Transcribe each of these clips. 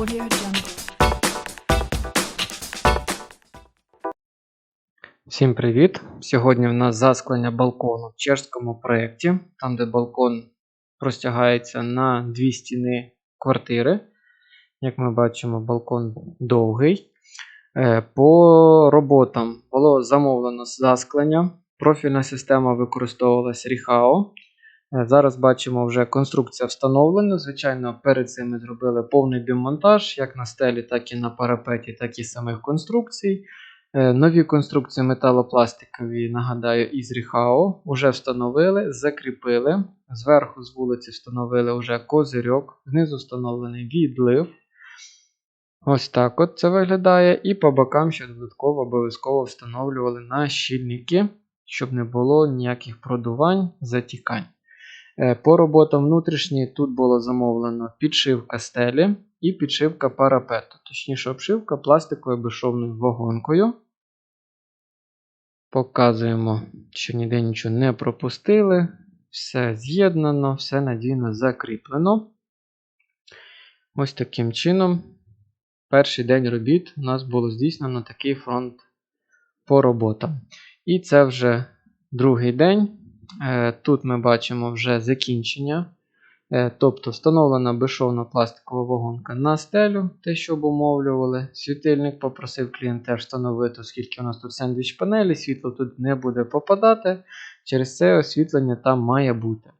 Audio Jungle. Всім привіт! Сьогодні в нас засклення балкону в чешському проєкті, там де балкон простягається на дві стіни квартири. Як ми бачимо, балкон довгий. Е, По роботам було замовлено засклення. Профільна система використовувалася Rihao. Е, Зараз бачимо вже конструкція встановлена. Звичайно, перед цим ми зробили повний демонтаж як на стелі, так і на парапеті, так і самих конструкцій. Е, Нові конструкції металопластикові, нагадаю, із Ріхао вже встановили, закріпили. Зверху з вулиці встановили вже козирьок, знизу встановлений відлив. Ось так от це виглядає. І по бокам ще додатково обов'язково встановлювали на щільники, щоб не було ніяких продувань, затікань. Е, По роботам внутрішній тут було замовлено підшивка стелі і підшивка парапету. Точніше, обшивка пластиковою безшовною вагонкою. Показуємо, що ніде нічого не пропустили. Все з'єднано, все надійно закріплено. Ось таким чином, перший день робіт у нас було здійснено такий фронт по роботам. І це вже другий день. Е, Тут ми бачимо вже закінчення. Е, Тобто встановлена безшовна пластикова вагонка на стелю, те, що обумовлювали. Світильник попросив клієнт встановити, оскільки у нас тут сендвіч панелі, світло тут не буде попадати. Через це освітлення там має бути.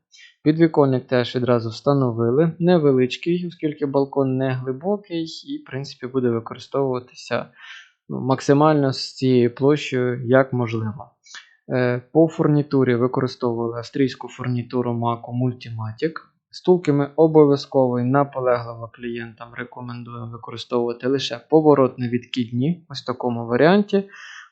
Підвіконник теж відразу встановили. Невеличкий, оскільки балкон не глибокий і, в принципі, буде використовуватися ну, максимально з цією площею, як можливо. Е, По фурнітурі використовували австрійську фурнітуру Mako Multimatic. Стулки ми обов'язково і наполегливо клієнтам рекомендуємо використовувати лише поворотно відкидні, ось в такому варіанті,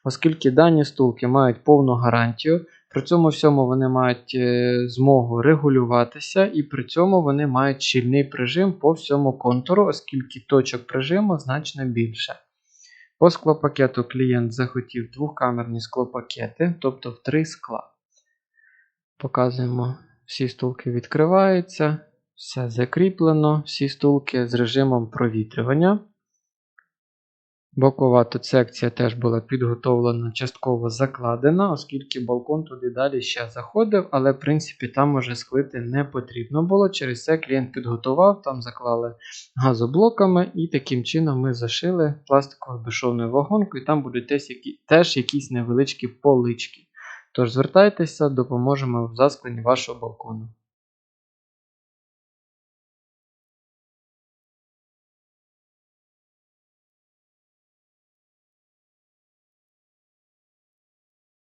оскільки дані стулки мають повну гарантію. При цьому всьому вони мають е, змогу регулюватися, і при цьому вони мають щільний прижим по всьому контуру, оскільки точок прижиму значно більше. По склопакету клієнт захотів двохкамерні склопакети, тобто в три скла. Показуємо, всі стулки відкриваються, все закріплено, всі стулки з режимом провітрювання. Бокова тут секція теж була підготовлена, частково закладена, оскільки балкон туди далі ще заходив, але в принципі там уже склити не потрібно було. Через це клієнт підготував, там заклали газоблоками, і таким чином ми зашили пластиковою безшовною вагонкою, і там будуть теж, які, теж якісь невеличкі полички. Тож звертайтеся, допоможемо в заскленні вашого балкону.